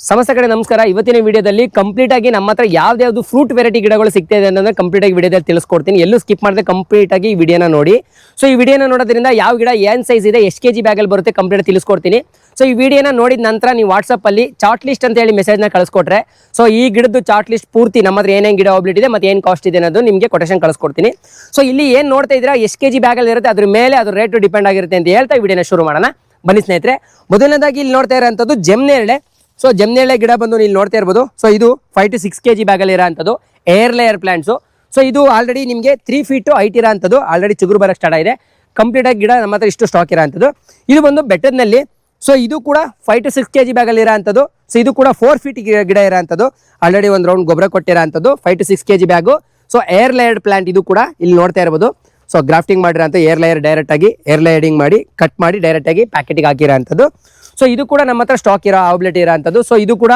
ಸಮಸ್ತ ಕಡೆ ನಮಸ್ಕಾರ. ಇವತ್ತಿನ ವಿಡಿಯೋದಲ್ಲಿ ಕಂಪ್ಲೀಟ್ ಆಗಿ ನಮ್ಮ ಹತ್ರ ಯಾವ್ದು ಫ್ರೂಟ್ ವೆರೈಟಿ ಗಿಡಗಳು ಸಿಗ್ತಾ ಇದೆ ಕಂಪ್ಲೀಟ್ ಆಗಿ ವಿಡಿಯೋದಲ್ಲಿ ತಿಳಿಸ್ಕೊಡ್ತೀನಿ. ಎಲ್ಲೂ ಸ್ಕಿಪ್ ಮಾಡದೆ ಕಂಪ್ಲೀಟ್ ಆಗಿ ಈ ವಿಡಿಯೋನ ನೋಡಿ. ಸೊ ಈ ವಿಡಿಯೋನ ನೋಡೋದ್ರಿಂದ ಯಾವ ಗಿಡ ಏನ್ ಸೈಜ್ ಇದೆ, ಎಷ್ಟು ಕೆಜಿ ಬ್ಯಾಗಲ್ಲಿ ಬರುತ್ತೆ ಕಂಪ್ಲೀಟ್ ತಿಳಿಸ್ಕೊಡ್ತೀನಿ. ಸೊ ಈ ವಿಡಿಯೋನ ನೋಡಿದ ನಂತರ ನೀವು ವಾಟ್ಸಪ್ಪಲ್ಲಿ ಚಾರ್ಟ್ ಲಿಸ್ಟ್ ಅಂತ ಹೇಳಿ ಮೆಸೇಜ್ನ ಕಳಿಸ್ಕೊಟ್ರೆ. ಸೊ ಈ ಗಿಡದ್ದು ಚಾರ್ಟ್ ಲಿಸ್ಟ್ ಪೂರ್ತಿ ನಮ್ಮ ಹತ್ರ ಏನೇನು ಗಿಡ ಹೋಗ್ಬಿಟ್ಟಿದೆ ಇದೆ ಮತ್ತೆ ಏನು ಕಾಸ್ಟ್ ಇದೆ ಅನ್ನೋದು ನಿಮಗೆ ಕೊಟೇಶನ್ ಕಳಿಸ್ಕೊಡ್ತೀನಿ. ಸೊ ಇಲ್ಲಿ ಏನು ನೋಡ್ತಾ ಇದ್ದೀರಾ, ಎಷ್ಟು ಕೆಜಿ ಬ್ಯಾಗಲ್ಲಿ ಇರುತ್ತೆ, ಅದ್ರ ಮೇಲೆ ಅದ್ರ ರೇಟ್ ಡಿಪೆಂಡ್ ಆಗಿರುತ್ತೆ ಅಂತ ಹೇಳ್ತಾ ವಿಡಿಯೋನ ಶುರು ಮಾಡೋಣ. ಬನ್ನಿ ಸ್ನೇಹಿತರೆ, ಮೊದಲನೇದಾಗಿ ಇಲ್ಲಿ ನೋಡ್ತಾ ಇರೋಂಥದ್ದು ಜಮ್ನೇರಳೆ. ಸೊ ಜಮ್ನೇಳೆ ಗಿಡ ಬಂದು ನೀವು ನೋಡ್ತಾ ಇರ್ಬೋದು. ಸೊ ಇದು five to six K G ಬ್ಯಾಗಲ್ಲಿ ಇರೋಂಥದ್ದು. ಏರ್ ಲೇಯರ್ ಪ್ಲಾಂಟ್ಸು ಸೊ ಇದು ಆಲ್ರೆಡಿ ನಿಮಗೆ ತ್ರೀ ಫೀಟು ಹೈಟ್ ಇರೋಂಥದ್ದು. ಆಲ್ರೆಡಿ ಚಿಗುರು ಬರೋಕ್ಕೆ ಸ್ಟಾರ್ಟ್ ಆಗಿದೆ. ಕಂಪ್ಲೀಟ್ ಆಗಿ ಗಿಡ ನಮ್ಮ ಹತ್ರ ಇಷ್ಟು ಸ್ಟಾಕ್ ಇರೋಂಥದ್ದು. ಇದು ಬಂದು ಬೆಟ್ಟದಲ್ಲಿ ಸೊ ಇದು ಕೂಡ five to six K G ಬ್ಯಾಗಲ್ಲಿ ಇರೋಂಥದ್ದು. ಸೊ ಇದು ಕೂಡ ಫೋರ್ ಫೀಟ್ ಗಿಡ ಇರೋಂಥದ್ದು. ಆಲ್ರೆಡಿ ಒಂದು ರೌಂಡ್ ಗೊಬ್ಬರ ಕೊಟ್ಟಿರೋಂಥದ್ದು. Five to six K G bag so air layered plant ಇದು ಕೂಡ ಇಲ್ಲಿ ನೋಡ್ತಾ ಇರ್ಬೋದು. ಸೊ ಗ್ರಾಫ್ಟಿಂಗ್ ಮಾಡಿರೋಂಥ ಏರ್ ಲೇಯರ್ ಡೈರೆಕ್ಟ್ ಆಗಿ ಏರ್ ಲೇಯರಿಂಗ್ ಮಾಡಿ ಕಟ್ ಮಾಡಿ ಡೈರೆಕ್ಟ್ ಆಗಿ ಪ್ಯಾಕೆಟಿಗೆ ಹಾಕಿರೋಂಥದ್ದು. ಸೊ ಇದು ಕೂಡ ನಮ್ಮ ಹತ್ರ ಸ್ಟಾಕ್ ಇರೋ ಅವೈಬಿಲಿಟಿ ಇರೋಂಥದ್ದು ಸೊ ಇದು ಕೂಡ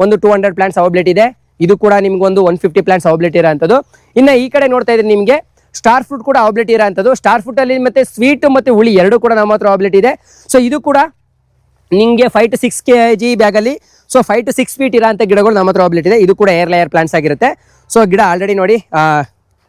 ಒಂದು ಟೂ ಹಂಡ್ರೆಡ್ ಪ್ಲಾಂಟ್ಸ್ ಅವೈಬಿಲಿಟಿ ಇದೆ. ಇದು ಕೂಡ ನಿಮ್ಗೆ ಒಂದು ಒನ್ ಫಿಫ್ಟಿ ಪ್ಲಾಂಟ್ಸ್ ಅವೈಬಿಲಿಟಿ ಇರೋಂಥದ್ದು ಇನ್ನು ಈ ಕಡೆ ನೋಡ್ತಾ ಇದ್ರೆ ನಿಮಗೆ ಸ್ಟಾರ್ ಫ್ರೂಟ್ ಕೂಡ ಅವೈಬಿಲಿಟಿ ಇರೋಂಥದ್ದು ಸ್ಟಾರ್ ಫ್ರೂಟ್ ಅಲ್ಲಿ ಮತ್ತೆ ಸ್ವೀಟ್ ಮತ್ತೆ ಹುಳಿ ಎರಡು ಕೂಡ ನಮ್ಮ ಹತ್ರ ಅವೈಬಿಲಿಟಿ ಇದೆ. ಸೊ ಇದು ಕೂಡ ನಿಮಗೆ five to six K G ಬ್ಯಾಗಲ್ಲಿ so five to six feet ಇರೋಂಥ ಗಿಡಗಳು ನಮ್ಮ ಹತ್ರ ಅವೈಬಿಲಿಟಿ ಇದೆ. ಇದು ಕೂಡ ಏರ್ ಲೇಯರ್ ಪ್ಲಾಂಟ್ಸ್ ಆಗಿರುತ್ತೆ. ಸೊ ಗಿಡ ಆಲ್ರೆಡಿ ನೋಡಿ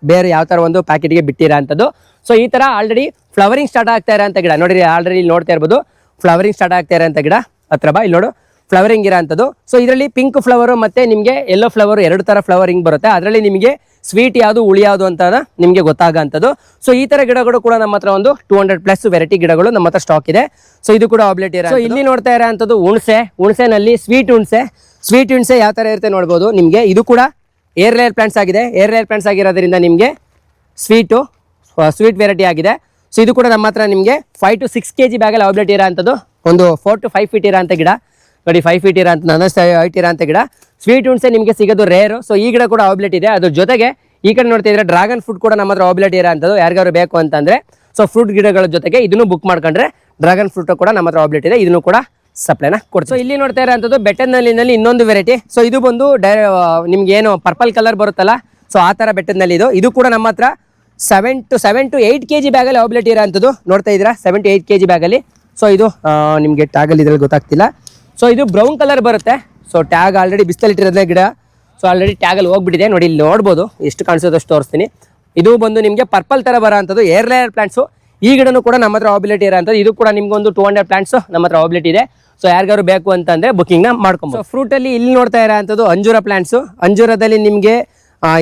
ಬೇರೆ ಯಾವ ಥರ ಒಂದು ಪ್ಯಾಕೆಟ್ಗೆ ಬಿಟ್ಟಿರೋಂಥದ್ದು ಸೊ ಈ ಥರ ಆಲ್ರೆಡಿ ಫ್ಲವರಿಂಗ್ ಸ್ಟಾರ್ಟ್ ಆಗ್ತಾ ಇರೋಂಥ ಗಿಡ. ನೋಡಿರಿ ಆಲ್ರೆಡಿ ನೋಡ್ತಾ ಇರ್ಬೋದು. ಫ್ಲವರಿಂಗ್ ಸ್ಟಾರ್ಟ್ ಆಗ್ತಾ ಇರೋಂಥ ಗಿಡ ಹತ್ರ ಬಾ, ಇಲ್ಲಿ ನೋಡು. ಫ್ಲವರಿಂಗ್ ಇರೋಂಥದ್ದು. ಸೊ ಇದರಲ್ಲಿ ಪಿಂಕ್ ಫ್ಲವರು ಮತ್ತೆ ನಿಮಗೆ ಯೆಲ್ಲೋ ಫ್ಲವರ್ ಎರಡು ಥರ ಫ್ಲವರಿಂಗ್ ಬರುತ್ತೆ. ಅದರಲ್ಲಿ ನಿಮಗೆ ಸ್ವೀಟ್ ಯಾವುದು, ಹುಳಿ ಯಾವುದು ಅಂತ ನಿಮಗೆ ಗೊತ್ತಾಗೋಂಥದ್ದು. ಸೊ ಈ ತರ ಗಿಡಗಳು ಕೂಡ ನಮ್ಮ ಹತ್ರ ಒಂದು ಟೂ ಹಂಡ್ರೆಡ್ ಪ್ಲಸ್ ವೆರೈಟಿ ಗಿಡಗಳು ನಮ್ಮ ಹತ್ರ ಸ್ಟಾಕ್ ಇದೆ. ಸೊ ಇದು ಕೂಡ ಆಬ್ಲೆಟ್ ಇರೋ ಇಲ್ಲಿ ನೋಡ್ತಾ ಇರೋಂಥದ್ದು ಹುಣಸೆ. ಹುಣಸೆನಲ್ಲಿ ಸ್ವೀಟ್ ಹುಣಸೆ. ಸ್ವೀಟ್ ಹುಣಸೆ ಯಾವ ತರ ಇರುತ್ತೆ ನೋಡ್ಬೋದು. ನಿಮಗೆ ಇದು ಕೂಡ ಏರ್ ಲೇಯರ್ ಪ್ಲಾಂಟ್ಸ್ ಆಗಿದೆ. ಏರ್ ಲೇಯರ್ ಪ್ಲಾಂಟ್ಸ್ ಆಗಿರೋದ್ರಿಂದ ನಿಮಗೆ ಸ್ವೀಟು ಸ್ವೀಟ್ ವೆರೈಟಿ ಆಗಿದೆ. ಸೊ ಇದು ಕೂಡ ನಮ್ಮ ಹತ್ರ ನಿಮಗೆ five to six K G ಬ್ಯಾಗಲ್ಲಿ ಇರೋ ಇರೋಂಥದ್ದು ಒಂದು ಫೋರ್ ಟು ಫೈವ್ ಫೀಟ್ ಇರೋಂಥ ಗಿಡ. ನೋಡಿ ಫೈವ್ ಫೀಟ್ ಇರೋಂಥ ನನ್ನ ಹೈಟ್ ಇರೋಂಥ ಗಿಡ. ಸ್ವೀಟ್ ಹುಣ್ಸೆ ನಿಮಗೆ ಸಿಗೋದು ರೇರು ಸೊ ಈ ಗಿಡ ಕೂಡ ಅವೈಬಿಲಿಟಿ ಇದೆ. ಅದ್ರ ಜೊತೆಗೆ ಈ ಕಡೆ ನೋಡ್ತಾ ಇದ್ರೆ ಡ್ರಾಗನ್ ಫ್ರೂಟ್ ಕೂಡ ನಮ್ಮ ಹತ್ರ ಅವೈಬಿಲಿಟಿ ಇರೋಂಥದ್ದು ಯಾರಿಗಾದ್ರು ಬೇಕು ಅಂತಂದ್ರೆ ಸೊ ಫ್ರೂಟ್ ಗಿಡಗಳ ಜೊತೆಗೆ ಇದನ್ನು ಬುಕ್ ಮಾಡ್ಕೊಂಡ್ರೆ ಡ್ರಾಗನ್ ಫ್ರೂಟ್ ಕೂಡ ನಮ್ಮ ಹತ್ರ ಅವೈಬಿಲಿಟಿ ಇದೆ. ಇದನ್ನು ಕೂಡ ಸಪ್ಲೈನ ಕೊಡ್ತೀವಿ. ಸೊ ಇಲ್ಲಿ ನೋಡ್ತಾ ಇರೋಂಥದ್ದು ಬೆಟ್ಟದಲ್ಲಿನಲ್ಲಿ ಇನ್ನೊಂದು ವೆರೈಟಿ ಸೊ ಇದು ಬಂದು ಡೈ ನಿಮ್ಗೆ ಏನು ಪರ್ಪಲ್ ಕಲರ್ ಬರುತ್ತಲ್ಲ ಸೊ ಆ ಥರ ಬೆಟ್ಟದಲ್ಲಿ ಇದು ಇದು ಕೂಡ ನಮ್ಮ ಹತ್ರ seven to seven to eight K G ಬ್ಯಾಗಲ್ಲಿ ಅವೈಬಿಲಿಟಿ ಇರೋಂಥದ್ದು ನೋಡ್ತಾ ಇದ್ದೀರಾ? Seven to eight K G ಬ್ಯಾಗಲ್ಲಿ ಸೊ ಇದು ನಿಮಗೆ ಟ್ಯಾಗ್ ಟ್ಯಾಗಲ್ಲಿ ಇದ್ರಲ್ಲಿ ಗೊತ್ತಾಗ್ತಿಲ್ಲ. ಸೊ ಇದು ಬ್ರೌನ್ ಕಲರ್ ಬರುತ್ತೆ. ಸೊ ಟ್ಯಾಗ್ ಆಲ್ರೆಡಿ ಬಿಸ್ತಲಿಟ್ಟಿರೋದೇ ಗಿಡ. ಸೊ ಆಲ್ರೆಡಿ ಟ್ಯಾಗಲ್ಲಿ ಹೋಗ್ಬಿಟ್ಟಿದೆ. ನೋಡಿ, ಇಲ್ಲಿ ನೋಡ್ಬೋದು. ಎಷ್ಟು ಕಾಣಿಸೋದು ಅಷ್ಟು ತೋರಿಸ್ತೀನಿ. ಇದು ಬಂದು ನಿಮಗೆ ಪರ್ಪಲ್ ಥರ ಬರೋ ಅಂಥದ್ದು ಏರ್ ಲೇಯರ್ ಪ್ಲಾಂಟ್ಸು ಈ ಗಿಡನೂ ಕೂಡ ನಮ್ಮ ಹತ್ರ ಅವೈಬಿಲಿಟಿ ಇರೋಂಥದ್ದು ಇದು ಕೂಡ ನಿಮ್ಗೆ ಒಂದು ಟೂ ಹಂಡ್ರೆಡ್ ಪ್ಲಾಂಟ್ಸ್ ನಮ್ಮ ಹತ್ರ ಅವೈಬಿಲಿಟಿ ಇದೆ. ಸೊ ಯಾರಿಗಾರು ಬೇಕು ಅಂತಂದರೆ ಬುಕ್ಕಿಂಗ್ನ ಮಾಡ್ಕೊಬೋದು. ಫ್ರೂಟ್ ಅಲ್ಲಿ ಇಲ್ಲಿ ನೋಡ್ತಾ ಇರೋಂಥದ್ದು ಅಂಜೂರ ಪ್ಲಾಂಟ್ಸು ಅಂಜೂರದಲ್ಲಿ ನಿಮಗೆ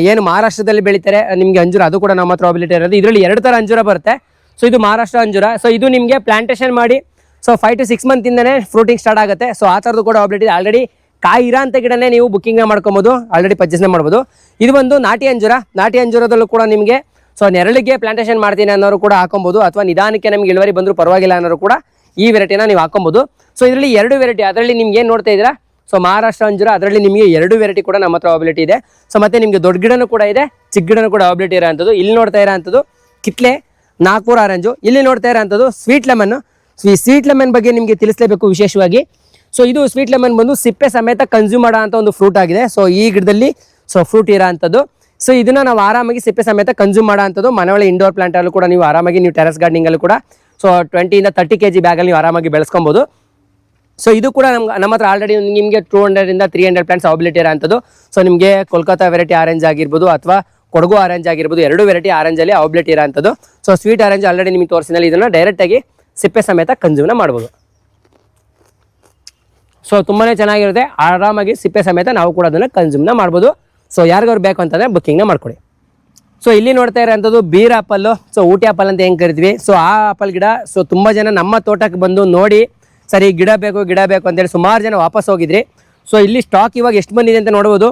ಏನು ಮಹಾರಾಷ್ಟ್ರದಲ್ಲಿ ಬೆಳಿತಾರೆ, ನಿಮಗೆ ಅಂಜೂರ, ಅದು ಕೂಡ ನಮ್ಮ ಹತ್ರ ಅಬಿಲಿಟಿ ಇರೋದು. ಇದರಲ್ಲಿ ಎರಡು ಥರ ಅಂಜೂರ ಬರುತ್ತೆ. ಸೊ ಇದು ಮಹಾರಾಷ್ಟ್ರ ಅಂಜೂರ. ಸೊ ಇದು ನಿಮಗೆ ಪ್ಲಾಂಟೇಷನ್ ಮಾಡಿ ಸೊ ಫೈವ್ ಟು ಸಿಕ್ಸ್ ಮಂತಿಂದನೇ ಫ್ರೂಟಿಂಗ್ ಸ್ಟಾರ್ಟ್ ಆಗುತ್ತೆ. ಸೊ ಆ ಥರದ್ದು ಕೂಡ ಅಬಿಲಿಟಿ ಆಲ್ರೆಡಿ ಕಾಯಿ ಇರೋ ಅಂತ ಗಿಡನೇ ನೀವು ಬುಕ್ಕಿಂಗ್ನ ಮಾಡ್ಕೊಬೋದು. ಆಲ್ರೆಡಿ ಪರ್ಚೇಸ್ನ ಮಾಡ್ಬೋದು. ಇದು ಒಂದು ನಾಟಿ ಅಂಜೂರ. ನಾಟಿ ಅಂಜೂರದಲ್ಲೂ ಕೂಡ ನಿಮಗೆ ಸೊ ನೆರಳಿಗೆ ಪ್ಲಾಂಟೇಷನ್ ಮಾಡ್ತೀನಿ ಅನ್ನೋರು ಕೂಡ ಹಾಕೊಬೋದು. ಅಥವಾ ನಿಧಾನಕ್ಕೆ ನಮಗೆ ಇಳುವರಿ ಬಂದರೂ ಪರವಾಗಿಲ್ಲ ಅನ್ನೋರು ಕೂಡ ಈ ವೆರೈಟಿನ ನೀವು ಹಾಕೊಬೋದು. ಸೊ ಇದರಲ್ಲಿ ಎರಡು ವೆರೈಟಿ ಅದರಲ್ಲಿ ನಿಮ್ಗೆ ಏನು ನೋಡ್ತಾ ಇದ್ದೀರಾ? ಸೊ ಮಹಾರಾಷ್ಟ್ರ ಅಂಜೂರ ಅದರಲ್ಲಿ ನಿಮಗೆ ಎರಡು ವೆರೈಟಿ ಕೂಡ ನಮ್ಮ ಹತ್ರ ಅವೈಬಿಲಿಟಿ ಇದೆ. ಸೊ ಮತ್ತೆ ನಿಮಗೆ ದೊಡ್ಡ ಗಿಡನೂ ಕೂಡ ಇದೆ, ಚಿಕ್ಕ ಗಿಡನೂ ಕೂಡ ಅವೈಬಿಲಿಟಿ ಇರೋಂಥದ್ದು. ಇಲ್ಲಿ ನೋಡ್ತಾ ಇರೋಂಥದ್ದು ಕಿತ್ಲೆ, ನಾಗ್ಪುರ, ಆರೆಂಜು. ಇಲ್ಲಿ ನೋಡ್ತಾ ಇರೋಂಥದ್ದು ಸ್ವೀಟ್ ಲೆಮನ್ ಸೊ ಈ ಸ್ವೀಟ್ ಲೆಮನ್ ಬಗ್ಗೆ ನಿಮಗೆ ತಿಳಿಸಲೇಬೇಕು ವಿಶೇಷವಾಗಿ. ಸೊ ಇದು ಸ್ವೀಟ್ ಲೆಮನ್ ಬಂದು ಸಿಪ್ಪೆ ಸಮೇತ ಕನ್ಸ್ಯೂಮ್ ಮಾಡೋ ಒಂದು ಫ್ರೂಟ್ ಆಗಿದೆ. ಸೊ ಈ ಗಿಡದಲ್ಲಿ ಸೊ ಫ್ರೂಟ್ ಇರೋ ಅಂಥದ್ದು ಸೊ ಇದನ್ನ ನಾವು ಆರಾಮಾಗಿ ಸಿಪ್ಪೆ ಸಮೇತ ಕನ್ಸ್ಯೂಮ್ ಮಾಡೋ ಅಂಥದ್ದು ಮನೆಯೊಳಗೆ ಇಂಡೋರ್ ಪ್ಲಾಂಟಲ್ಲೂ ಕೂಡ ನೀವು ಆರಾಮಾಗಿ ನೀವು ಟೆರೆಸ್ ಗಾರ್ಡನಿಂಗಲ್ಲೂ ಕೂಡ. ಸೊ ಟ್ವೆಂಟಿಯಿಂದ ತರ್ಟಿ ಕೆ ಜಿ ಬ್ಯಾಗಲ್ಲಿ ನೀವು ಆರಾಮಾಗಿ ಬೆಳೆಸ್ಕೊಬೋದು. ಸೊ ಇದು ಕೂಡ ನಮ್ಗೆ ನಮ್ಮ ಹತ್ರ ಆಲ್ರೆಡಿ ನಿಮಗೆ ಟೂ ಹಂಡ್ರೆಡಿಂದ ತ್ರೀ ಹಂಡ್ರೆಡ್ ಪ್ಲಾಂಟ್ಸ್ ಅವೈಬಿಲಿಟಿ ಇರೋಂಥದ್ದು. ಸೊ ನಿಮಗೆ ಕೋಲ್ಕತ್ತಾ ವೆರೈಟಿ ಆರೆಂಜ್ ಆಗಿರ್ಬೋದು ಅಥವಾ ಕೊಡಗು ಆರೆಂಜ್ ಆಗಿರ್ಬೋದು, ಎರಡು ವೆರೈಟಿ ಆರೆಂಜಲ್ಲಿ ಅವೈಬಿಲಿಟಿ ಇರೋಂಥದ್ದು. ಸೊ ಸ್ವೀಟ್ ಆರೆಂಜ್ ಆಲ್ರೆಡಿ ನಿಮಗೆ ತೋರಿಸಿದಲ್ಲಿ ಇದನ್ನು ಡೈರೆಕ್ಟಾಗಿ ಸಿಪ್ಪೆ ಸಮೇತ ಕನ್ಸ್ಯೂಮ್ನ ಮಾಡ್ಬೋದು. ಸೊ ತುಂಬಾ ಚೆನ್ನಾಗಿರುತ್ತೆ. ಆರಾಮಾಗಿ ಸಿಪ್ಪೆ ಸಮೇತ ನಾವು ಕೂಡ ಅದನ್ನು ಕನ್ಸ್ಯೂಮ್ನ ಮಾಡ್ಬೋದು. ಸೊ ಯಾರಿಗಾದ್ರು ಬೇಕು ಅಂತಂದರೆ ಬುಕ್ಕಿಂಗ್ನ ಮಾಡ್ಕೊಡಿ. ಸೊ ಇಲ್ಲಿ ನೋಡ್ತಾ ಇರೋಂಥದ್ದು beer apple so Ooty apple ಅಂತ ಹೆಂಗೆ ಕರಿತೀವಿ ಸೊ ಆ ಆಪಲ್ ಗಿಡ ಸೊ ತುಂಬ ಜನ ನಮ್ಮ ತೋಟಕ್ಕೆ ಬಂದು ನೋಡಿ ಸರಿ, ಗಿಡ ಬೇಕು ಗಿಡ ಬೇಕು ಅಂತೇಳಿ ಸುಮಾರು ಜನ ವಾಪಸ್ ಹೋಗಿದ್ರಿ. ಸೊ ಇಲ್ಲಿ ಸ್ಟಾಕ್ ಇವಾಗ ಎಷ್ಟು ಬಂದಿದೆ ಅಂತ ನೋಡ್ಬೋದು.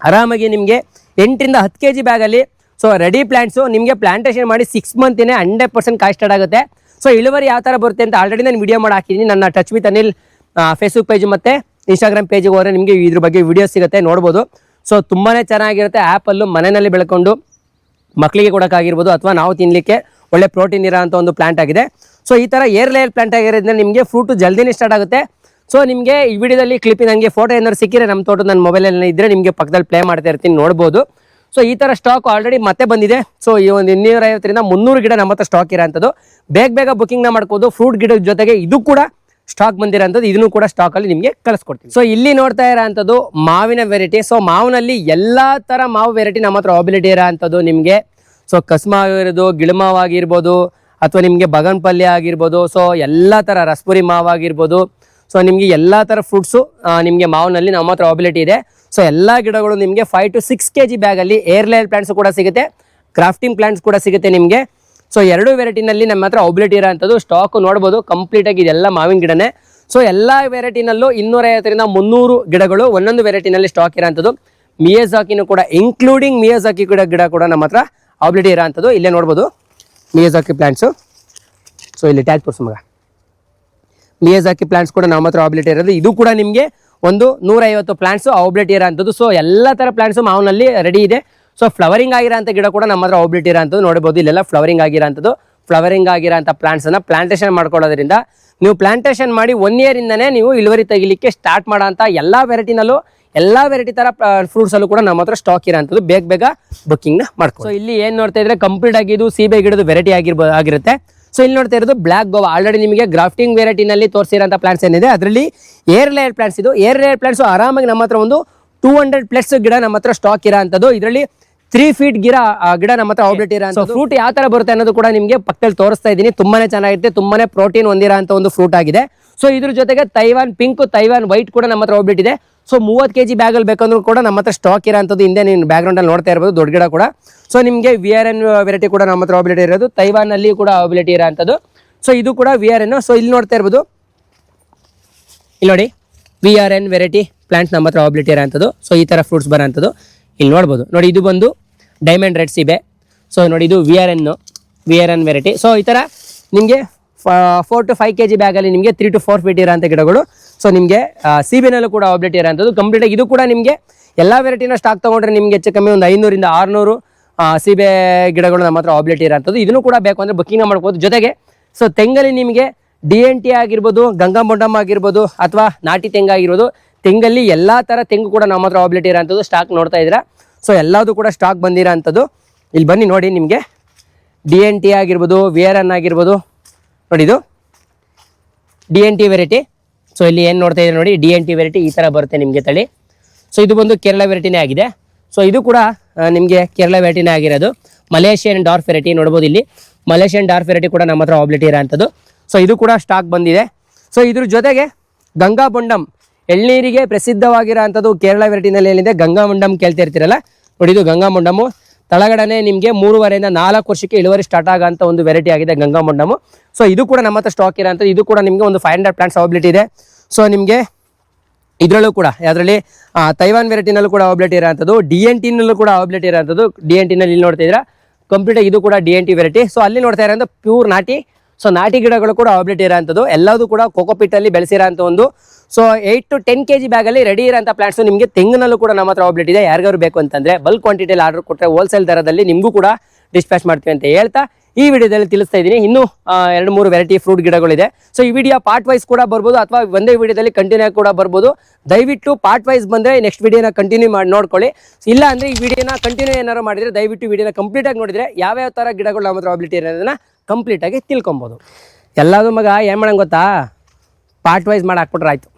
ಆರಾಮಾಗಿ ನಿಮಗೆ ಎಂಟರಿಂದ ಹತ್ತು ಕೆ ಜಿ ಬ್ಯಾಗಲ್ಲಿ ಸೊ ರೆಡಿ ಪ್ಲ್ಯಾಂಟ್ಸು ನಿಮಗೆ ಪ್ಲಾಂಟೇಷನ್ ಮಾಡಿ ಸಿಕ್ಸ್ ಮಂತಿನೇ ಹಂಡ್ರೆಡ್ ಪರ್ಸೆಂಟ್ ಕಾಯಿ ಸ್ಟಾರ್ಟ್ ಆಗುತ್ತೆ. ಸೊ ಇಳುವರಿ ಯಾವ ಥರ ಬರುತ್ತೆ ಅಂತ ಆಲ್ರೆಡಿ ನಾನು ವಿಡಿಯೋ ಮಾಡಿ ಹಾಕಿದ್ದೀನಿ ನನ್ನ touch with Anil Facebook page ಮತ್ತು ಇನ್ಸ್ಟಾಗ್ರಾಮ್ ಪೇಜಿಗೆ ಹೋದರೆ ನಿಮಗೆ ಇದ್ರ ಬಗ್ಗೆ ವಿಡಿಯೋ ಸಿಗುತ್ತೆ, ನೋಡ್ಬೋದು. ಸೊ ತುಂಬಾ ಚೆನ್ನಾಗಿರುತ್ತೆ. ಆ್ಯಪಲ್ಲೂ ಮನೆಯಲ್ಲಿ ಬೆಳ್ಕೊಂಡು ಮಕ್ಕಳಿಗೆ ಕೊಡೋಕ್ಕಾಗಿರ್ಬೋದು ಅಥವಾ ನಾವು ತಿನ್ನಲಿಕ್ಕೆ ಒಳ್ಳೆ ಪ್ರೋಟೀನ್ ಇರೋ ಒಂದು ಪ್ಲಾಂಟ್ ಆಗಿದೆ. ಸೊ ಈ ಥರ ಏರ್ ಲೇಯರ್ ಪ್ಲಾಂಟ್ ಆಗಿರೋದ್ರಿಂದ ನಿಮಗೆ ಫ್ರೂಟು ಜಲ್ದಿನೇ ಸ್ಟಾರ್ಟ್ ಆಗುತ್ತೆ. ಸೊ ನಿಮಗೆ ಈ ವಿಡಿಯೋದಲ್ಲಿ ಕ್ಲಿಪ್ಪಿನ ನನಗೆ ಫೋಟೋ ಏನಾದ್ರು ಸಿಕ್ಕಿದ್ರೆ ನಮ್ಮ ತೋಟದ ನನ್ನ ಮೊಬೈಲಲ್ಲಿ ಇದ್ದರೆ ನಿಮಗೆ ಪಕ್ಕದಲ್ಲಿ ಪ್ಲೇ ಮಾಡ್ತಾ ಇರ್ತೀನಿ, ನೋಡ್ಬೋದು. ಸೊ ಈ ಥರ ಸ್ಟಾಕ್ ಆಲ್ರೆಡಿ ಮತ್ತೆ ಬಂದಿದೆ. ಸೊ ಈ ಒಂದು ಇನ್ನೂರೈವತ್ತರಿಂದ ಮುನ್ನೂರು ಗಿಡ ನಮ್ಮ ಹತ್ರ ಸ್ಟಾಕ್ ಇರೋಂಥದ್ದು. ಬೇಗ ಬೇಗ ಬುಕ್ಕಿಂಗ್ನ ಮಾಡ್ಕೋದು ಫ್ರೂಟ್ ಗಿಡದ ಜೊತೆಗೆ ಇದು ಕೂಡ ಸ್ಟಾಕ್ ಬಂದಿರೋಂಥದ್ದು. ಇದನ್ನು ಕೂಡ ಸ್ಟಾಕಲ್ಲಿ ನಿಮಗೆ ಕಳಿಸ್ಕೊಡ್ತೀನಿ ಸೊ ಇಲ್ಲಿ ನೋಡ್ತಾ ಇರೋಂಥದ್ದು ಮಾವಿನ ವೆರೈಟಿ ಸೊ ಮಾವಿನಲ್ಲಿ ಎಲ್ಲ ಥರ ಮಾವು ವೆರೈಟಿ ನಮ್ಮ ಹತ್ರ ಅವೈಬಿಲಿಟಿ ಇರೋಂಥದ್ದು ನಿಮಗೆ. ಸೊ ಕಸ್ಮ ಆಗಿರೋದು ಗಿಳಮಾವಾಗಿರ್ಬೋದು ಅಥವಾ ನಿಮಗೆ ಬಗನ್ ಪಲ್ಯ ಆಗಿರ್ಬೋದು ಸೊ ಎಲ್ಲ ಥರ ರಸ್ಪುರಿ ಮಾವು ಆಗಿರ್ಬೋದು ಸೊ ನಿಮಗೆ ಎಲ್ಲ ಥರ ಫ್ರೂಟ್ಸು ನಿಮಗೆ ಮಾವಿನಲ್ಲಿ ನಮ್ಮ ಹತ್ರ ಅಬಿಲಿಟಿ ಇದೆ. ಸೊ ಎಲ್ಲ ಗಿಡಗಳು ನಿಮಗೆ five to six K G ಬ್ಯಾಗಲ್ಲಿ ಏರ್ ಲೇಯರ್ ಪ್ಲಾಂಟ್ಸ್ ಕೂಡ ಸಿಗುತ್ತೆ ಕ್ರಾಫ್ಟಿಂಗ್ ಪ್ಲಾಂಟ್ಸ್ ಕೂಡ ಸಿಗುತ್ತೆ ನಿಮಗೆ. ಸೊ ಎರಡು ವೆರೈಟಿನಲ್ಲಿ ನಮ್ಮ ಹತ್ರ ಅಬಿಲಿಟಿ ಇರೋಂಥದ್ದು ಸ್ಟಾಕ್ ನೋಡ್ಬೋದು ಕಂಪ್ಲೀಟಾಗಿ ಇದೆಲ್ಲ ಮಾವಿನ ಗಿಡನೇ. ಸೊ ಎಲ್ಲ ವೆರೈಟಿನಲ್ಲೂ ಇನ್ನೂರೈವತ್ತರಿಂದ ಮುನ್ನೂರು ಗಿಡಗಳು ಒಂದೊಂದು ವೆರೈಟಿನಲ್ಲಿ ಸ್ಟಾಕ್ ಇರೋಂಥದ್ದು. ಮಿಯಜಾಕಿನೂ ಕೂಡ ಇನ್ಕ್ಲೂಡಿಂಗ್ ಮಿಯಜಾಕಿ ಗಿಡ ಗಿಡ ಕೂಡ ನಮ್ಮ ಹತ್ರ ಅಬಿಲಿಟಿ ಇರೋಂಥದ್ದು, ಇಲ್ಲೇ ನೋಡ್ಬೋದು. ಮಿಯಜಾಕಿ ಪ್ಲ್ಯಾಂಟ್ಸು ಸೊ ಇಲ್ಲಿ ಟ್ಯಾಗ್ ತೋರಿಸು ಮಗ. ಮಿಯಜಾಕಿ ಪ್ಲಾಂಟ್ಸ್ ಕೂಡ ನಮ್ಮ ಹತ್ರ ಆಬಿಲಿಟಿ ಇರೋದು. ಇದು ಕೂಡ ನಿಮಗೆ ಒಂದು ನೂರೈವತ್ತು ಪ್ಲಾಂಟ್ಸ್ ಇರೋ ಇರೋಂಥದ್ದು. ಸೊ ಎಲ್ಲ ಥರ ಪ್ಲಾಂಟ್ಸು ಮಾವಿನಲ್ಲಿ ರೆಡಿ ಇದೆ. ಸೊ ಫ್ಲವರಿಂಗ್ ಆಗಿರೋಂಥ ಗಿಡ ಕೂಡ ನಮ್ಮ ಹತ್ರ ಅವೈಬಿಲಿಟಿ ಇರೋಂಥದ್ದು. ನೋಡ್ಬೋದು, ಇಲ್ಲೆಲ್ಲ ಫ್ಲವರಿಂಗ್ ಆಗಿರೋಂಥದ್ದು. ಫ್ಲವರಿಂಗ್ ಆಗಿರೋಂಥ ಪ್ಲಾಂಟ್ಸನ್ನು ಪ್ಲಾಂಟೇಷನ್ ಮಾಡ್ಕೊಳ್ಳೋದ್ರಿಂದ ನೀವು ಪ್ಲಾಂಟೇಷನ್ ಮಾಡಿ ಒನ್ ಇಯರಿಂದನೇ ನೀವು ಇಳುವರಿ ತೆಗಿಲಿಕ್ಕೆ ಸ್ಟಾರ್ಟ್ ಮಾಡೋಂಥ ಎಲ್ಲ ವೆರೈಟಿನಲ್ಲೂ ಎಲ್ಲ ವೆರೈಟಿ ತರ ಫ್ರೂಟ್ಸ್ ಅಲ್ಲೂ ಕೂಡ ನಮ್ಮ ಹತ್ರ ಸ್ಟಾಕ್ ಇರೋಂಥದ್ದು. ಬೇಗ ಬೇಗ ಬುಕ್ಕಿಂಗ್ನ ಮಾಡ್ಕೊ ಸೊ ಇಲ್ಲಿ ಏನ್ ನೋಡ್ತಾ ಇದ್ರೆ ಕಂಪ್ಲೀಟ್ ಆಗಿ ಇದು ಸೀಬೆ ಗಿಡದ ವೆರೈಟಿ ಆಗಿರ್ಬೋದು ಆಗಿರುತ್ತೆ. ಸೊ ಇಲ್ಲಿ ನೋಡ್ತಾ ಇರೋದು ಬ್ಲಾಕ್ ಗೋವಾ ಆಲ್ರೆಡಿ ನಿಮಗೆ ಗ್ರಾಫ್ಟಿಂಗ್ ವೆರೈಟಿನಲ್ಲಿ ತೋರಿಸಿರೋಂಥ ಪ್ಲಾಂಟ್ಸ್ ಏನಿದೆ. ಅದರಲ್ಲಿ ಏರ್ ಲೇಯರ್ ಪ್ಲಾಂಟ್ಸ್ ಇದು. ಏರ್ ಲೇಯರ್ ಪ್ಲಾಂಟ್ಸ್ ಆರಾಮಾಗಿ ನಮ್ಮ ಹತ್ರ ಒಂದು ಟೂ ಹಂಡ್ರೆಡ್ ಪ್ಲಸ್ ಗಿಡ ನಮ್ಮ ಹತ್ರ ಸ್ಟಾಕ್ ಇರೋಂಥದ್ದು. ಇದರಲ್ಲಿ ತ್ರೀ ಫೀಟ್ ಗಿಡ ಗಿಡ ನಮ್ಮ ಹತ್ರ ಅವೈಬಿಲಿಟಿ ಇರೋ ಫ್ರೂಟ್ ಯಾವ ತರ ಬರುತ್ತೆ ಅನ್ನೋದು ಕೂಡ ನಿಮಗೆ ಪಕ್ಕದಲ್ಲಿ ತೋರಿಸ್ತಾ ಇದ್ದೀನಿ. ತುಂಬಾನೇ ಚೆನ್ನಾಗಿರುತ್ತೆ. ತುಂಬಾನೇ ಪ್ರೋಟೀನ್ ಹೊಂದಿರೋ ಅಂತ ಒಂದು ಫ್ರೂಟ್ ಆಗಿದೆ. ಸೊ ಇದ್ರ ಜೊತೆಗೆ ತೈವಾನ್ ಪಿಂಕ್ ತೈವಾನ್ ವೈಟ್ ಕೂಡ ನಮ್ಮ ಹತ್ರ ಇದೆ. ಸೊ ಮೂವತ್ತು ಕೆ ಜಿ ಬ್ಯಾಗಲ್ಲಿ ಬೇಕಂದ್ರೂ ಕೂಡ ನಮ್ಮ ಹತ್ರ ಸ್ಟಾಕ್ ಇರೋಂಥದ್ದು ಹಿಂದೆ ನೀವು ಬ್ಯಾಕ್ಗ್ರೌಂಡ್ ಅಲ್ಲಿ ನೋಡ್ತಾ ಇರ್ಬೋದು, ದೊಡ್ಡ ಗಿಡ ಕೂಡ. ಸೊ ನಿಮಗೆ ವಿ ಆರ್ ಎನ್ ವೆರೈಟಿ ಕೂಡ ನಮ್ಮ ಹತ್ರ ಅವೈಬಿಲಿಟಿ ಇರೋದು. ತೈವಾನಲ್ಲಿ ಕೂಡ ಅವೈಬಿಲಿಟಿ ಇರೋಂಥದ್ದು. ಸೊ ಇದು ಕೂಡ ವಿ ಆರ್ ಎನ್ ಸೊ ಇಲ್ಲಿ ನೋಡ್ತಾ ಇರ್ಬೋದು. ಇಲ್ಲಿ ನೋಡಿ V R N variety plant ನಮ್ಮ ಹತ್ರ ಅವೈಬಿಲಿಟಿ ಇರೋಂಥದ್ದು. ಸೊ ಈ ಥರ ಫ್ರೂಟ್ಸ್ ಬರೋಂಥದ್ದು. ಇಲ್ಲಿ ನೋಡ್ಬೋದು. ನೋಡಿ, ಇದು ಬಂದು ಡೈಮಂಡ್ ರೆಡ್ ಸಿಬೆ ಸೊ ನೋಡಿ, ಇದು ವಿ ಆರ್ ಎನ್ನು V R N variety so ಈ ಥರ ನಿಮಗೆ four to five K G ಬ್ಯಾಗಲ್ಲಿ ನಿಮಗೆ ತ್ರೀ ಟು ಫೋರ್ ಫೀಟ್ ಇರೋಂಥ ಗಿಡಗಳು. ಸೊ ನಿಮಗೆ ಸೀಬೆನಲ್ಲೂ ಕೂಡ ಆಬ್ಲೆಟ್ ಇರೋಂಥದ್ದು ಕಂಪ್ಲೀಟಾಗಿ ಇದು ಕೂಡ ನಿಮಗೆ ಎಲ್ಲ ವೆರೈಟಿನ ಸ್ಟಾಕ್ ತೊಗೊಂಡ್ರೆ ನಿಮಗೆ ಹೆಚ್ಚು ಕಮ್ಮಿ ಒಂದು ಐನೂರಿಂದ ಆರುನೂರು ಸೀಬೆ ಗಿಡಗಳು ನಮ್ಮ ಹತ್ರ ಆಬ್ಲೆಟ್ ಇರೋಂಥದ್ದು ಇದನ್ನು ಕೂಡ ಬೇಕು ಅಂದರೆ ಬುಕ್ಕಿಂಗ್ ಮಾಡ್ಬೋದು. ಜೊತೆಗೆ ಸೊ ತೆಂಗಲ್ಲಿ ನಿಮಗೆ ಡಿ ಎನ್ ಟಿ ಆಗಿರ್ಬೋದು ಗಂಗಾ ಮೊಂಡಮ್ಮ ಆಗಿರ್ಬೋದು, ಅಥವಾ ನಾಟಿ ತೆಂಗು ಆಗಿರ್ಬೋದು, ತೆಂಗಲ್ಲಿ ಎಲ್ಲ ಥರ ತೆಂಗು ಕೂಡ ನಮ್ಮ ಹತ್ರ ಆಬ್ಲೆಟ್ ಇರೋಂಥದ್ದು ಸ್ಟಾಕ್ ನೋಡ್ತಾ ಇದ್ದೀರಾ. ಸೊ ಎಲ್ಲದೂ ಕೂಡ ಸ್ಟಾಕ್ ಬಂದಿರೋ ಅಂಥದ್ದು ಇಲ್ಲಿ ಬನ್ನಿ ನೋಡಿ ನಿಮಗೆ ಡಿ ಎನ್ ಟಿ ಆಗಿರ್ಬೋದು ವಿ ಆರ್ ಎನ್ ಆಗಿರ್ಬೋದು ನೋಡಿ ಇದು D N T variety so ಇಲ್ಲಿ ಏನು ನೋಡ್ತಾ ಇದ್ದೀರಾ ನೋಡಿ ಡಿ ಎನ್ ಟಿ ವೆರೈಟಿ ಈ ಥರ ಬರುತ್ತೆ ನಿಮಗೆ ತಳಿ. ಸೊ ಇದು ಬಂದು ಕೇರಳ ವೆರೈಟಿನೇ ಆಗಿದೆ. ಸೊ ಇದು ಕೂಡ ನಿಮಗೆ ಕೇರಳ ವೆರೈಟಿನೇ ಆಗಿರೋದು. ಮಲೇಷಿಯನ್ ಡಾರ್ಫ್ ವೆರೈಟಿ ನೋಡ್ಬೋದು ಇಲ್ಲಿ. ಮಲೇಷಿಯನ್ ಡಾರ್ಫ್ ವೆರೈಟಿ ಕೂಡ ನಮ್ಮ ಹತ್ರ ಆಬ್ಲಿಟಿ ಇರೋಂಥದ್ದು. ಸೊ ಇದು ಕೂಡ ಸ್ಟಾಕ್ ಬಂದಿದೆ. ಸೊ ಇದ್ರ ಜೊತೆಗೆ ಗಂಗಾ ಬೊಂಡಂ ಎಳ್ನೀರಿಗೆ ಪ್ರಸಿದ್ಧವಾಗಿರೋ ಅಂಥದ್ದು ಕೇರಳ ವೆರೈಟಿನಲ್ಲಿ ಏನಿದೆ? ಗಂಗಾ ಮಂಡಮ್ ಕೇಳ್ತಿರ್ತೀರಲ್ಲ ನೋಡಿ ಇದು ಗಂಗಾ ತಳಗಡೆನೆ ನಿಮಗೆ ಮೂರುವರೆಯಿಂದ ನಾಲ್ಕು ವರ್ಷಕ್ಕೆ ಇಳುವರಿ ಸ್ಟಾರ್ಟ್ ಆಗೋಂಥ ಒಂದು ವೆರೈಟಿ ಆಗಿದೆ ಗಂಗಾ ಮುಂಡಮು ಸೊ ಇದು ಕೂಡ ನಮ್ಮ ಹತ್ರ ಸ್ಟಾಕ್ ಇರೋ ಇದು ಕೂಡ ನಿಮಗೆ ಒಂದು ಫೈವ್ ಹಂಡ್ರೆಡ್ ಪ್ಲಾಂಟ್ಸ್ ಅವೈಬಿಲಿಟಿ ಇದೆ. ಸೊ ನಿಮಗೆ ಇದರಲ್ಲೂ ಕೂಡ, ಅದರಲ್ಲಿ ತೈವಾನ್ ವೆರೈಟಿನಲ್ಲೂ ಕೂಡ ಅವೈಬಿಲಿಟಿ ಇರೋಂಥದ್ದು ಡಿ ಎನ್ ಟಿನಲ್ಲೂ ಕೂಡ ಅವೈಬಿಲಿಟಿ ಇರೋಂಥದ್ದು ಡಿ ಎನ್ ಟಿನಲ್ಲಿ ಇಲ್ಲಿ ನೋಡ್ತಾ ಇದ್ದೀರಾ? ಕಂಪ್ಲೀಟ್ ಇದು ಕೂಡ D N T variety so ಅಲ್ಲಿ ನೋಡ್ತಾ ಇರೋದು ಪ್ಯೂರ್ ನಾಟಿ ಸೊ ನಾಟಿ ಗಿಡಗಳು ಕೂಡ ಅವೈಬಿಲಿಟಿ ಇರೋಂಥದ್ದು. ಎಲ್ಲದೂ ಕೂಡ ಕೋಕೋಪಿಟ್ ಅಲ್ಲಿ ಬೆಳೆಸಿರೋಂಥ ಒಂದು. So eight to ten K G ಬ್ಯಾಗಲ್ಲಿ ರೆಡಿ ಇರೋಂಥ ಪ್ಲಾಂಟ್ಸ್ ನಿಮಗೆ ತೆಂಗಿನಲ್ಲೂ ಕೂಡ ನಮ್ಮ ಹತ್ರ ಆಬ್ಲಿಟ್ ಇದೆ. ಯಾರಿಗಾರು ಬೇಕು ಅಂತಂದ್ರೆ ಬಲ್ಕ್ ಕ್ವಾಂಟಿಟಿಯಲ್ಲಿ ಆರ್ಡರ್ ಕೊಟ್ಟರೆ ಹೋಲ್ಸೇಲ್ ದರದಲ್ಲಿ ನಿಮಗೂ ಕೂಡ ಡಿಸ್ಪ್ಯಾಚ್ ಮಾಡ್ತೀವಿ ಅಂತ ಹೇಳ್ತಾ ಈ ವಿಡಿಯೋದಲ್ಲಿ ತಿಳಿಸ್ತಾ ಇದ್ದೀನಿ. ಇನ್ನೂ ಎರಡು ಮೂರು ವೆರೈಟಿ ಫ್ರೂಟ್ ಗಿಡಗಳಿದೆ. ಸೊ ಈ ವಿಡಿಯೋ ಪಾರ್ಟ್ ವೈಸ್ ಕೂಡ ಬರ್ಬೋದು ಅಥವಾ ಒಂದೇ ವಿಡಿಯೋದಲ್ಲಿ ಕಂಟಿನ್ಯೂ ಕೂಡ ಬರ್ಬೋದು. ದಯವಿಟ್ಟು ಪಾರ್ಟ್ ವೈಸ್ ಬಂದರೆ ನೆಕ್ಸ್ಟ್ ವಿಡಿಯೋನ ಕಂಟಿನ್ಯೂ ಮಾಡಿ ನೋಡ್ಕೊಳ್ಳಿ. ಇಲ್ಲ ಅಂದರೆ ಈ ವಿಡಿಯೋನ ಕಂಟಿನ್ಯೂ ಏನಾರು ಮಾಡಿದರೆ ದಯವಿಟ್ಟು ವಿಡಿಯೋನ ಕಂಪ್ಲೀಟ್ ಆಗಿ ನೋಡಿದರೆ ಯಾವ್ಯಾವ ಥರ ಗಿಡಗಳು ನಮ್ಮ ಹತ್ರ ಅಬಿಲಿಟಿ ಇರೋದನ್ನ ಕಂಪ್ಲೀಟಾಗಿ ತಿಳ್ಕೊಬೋದು. ಎಲ್ಲದೂ ಮಗ, ಏನು ಮಾಡೋಂಗೆ ಗೊತ್ತಾ? ಪಾರ್ಟ್ ವೈಸ್ ಮಾಡಿ ಹಾಕ್ಬಿಟ್ರೆ ಆಯ್ತು.